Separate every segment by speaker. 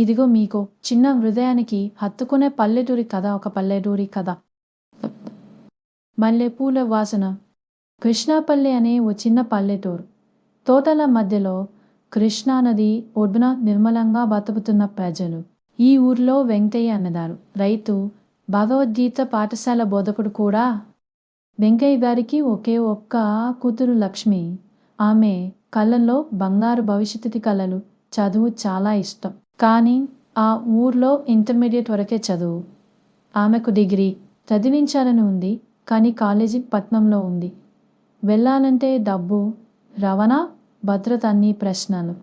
Speaker 1: ఇదిగో మీకు చిన్న హృదయానికి హత్తుకునే పల్లెటూరి కథ ఒక పల్లెటూరి కథ. మల్లెపూల వాసన. కృష్ణాపల్లి అనే ఓ చిన్న పల్లెటూరు. తోటల మధ్యలో కృష్ణానది ఒడ్డున నిర్మలంగా బతుకుతున్న ప్రజలు. ఈ ఊర్లో వెంకయ్య అన్నదారు. రైతు భగవద్గీత పాఠశాల బోధకుడు కూడా. వెంకయ్య గారికి ఒకే ఒక్క కూతురు లక్ష్మి. ఆమె కళ్ళల్లో బంగారు భవిష్యత్తు కళలు. చదువు చాలా ఇష్టం. కానీ ఆ ఊర్లో ఇంటర్మీడియట్ వరకే చదువు. ఆమెకు డిగ్రీ చదివించాలని ఉంది కానీ కాలేజీ పట్నంలో ఉంది. వెళ్ళాలంటే డబ్బు రవాణా భద్రత అన్ని ప్రశ్నలు.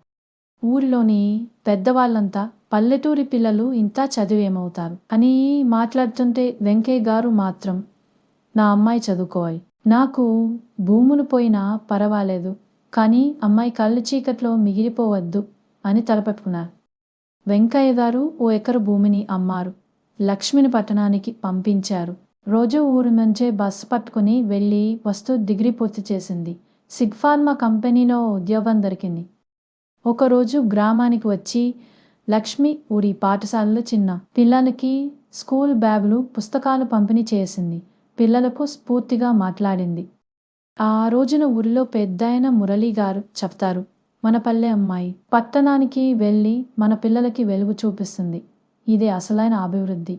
Speaker 1: ఊరిలోని పెద్దవాళ్ళంతా పల్లెటూరి పిల్లలు ఇంత చదివేమవుతారు అని మాట్లాడుతుంటే వెంకయ్య గారు మాత్రం నా అమ్మాయి చదువుకోవాలి. నాకు భూములు పోయినా పర్వాలేదు కానీ అమ్మాయి కళ్ళు చీకట్లో మిగిలిపోవద్దు అని తలపెట్టుకున్నారు. వెంకయ్య గారు ఓ ఎకరు భూమిని అమ్మారు. లక్ష్మిని పట్టణానికి పంపించారు. రోజు ఊరు నుంచే బస్సు పట్టుకుని వెళ్ళి వస్తూ డిగ్రీ పూర్తి చేసింది. సిగ్ఫార్మా కంపెనీలో ఉద్యోగం దొరికింది. ఒకరోజు గ్రామానికి వచ్చి లక్ష్మి ఊరి పాఠశాలలో చిన్న పిల్లలకి స్కూల్ బ్యాగులు పుస్తకాలు పంపిణీ చేసింది. పిల్లలకు స్ఫూర్తిగా మాట్లాడింది. ఆ రోజున ఊరిలో పెద్దాయన మురళీ గారు చెప్తారు. మన పల్లె అమ్మాయి పట్టణానికి వెళ్ళి మన పిల్లలకి వెలుగు చూపిస్తుంది. ఇదే అసలైన అభివృద్ధి.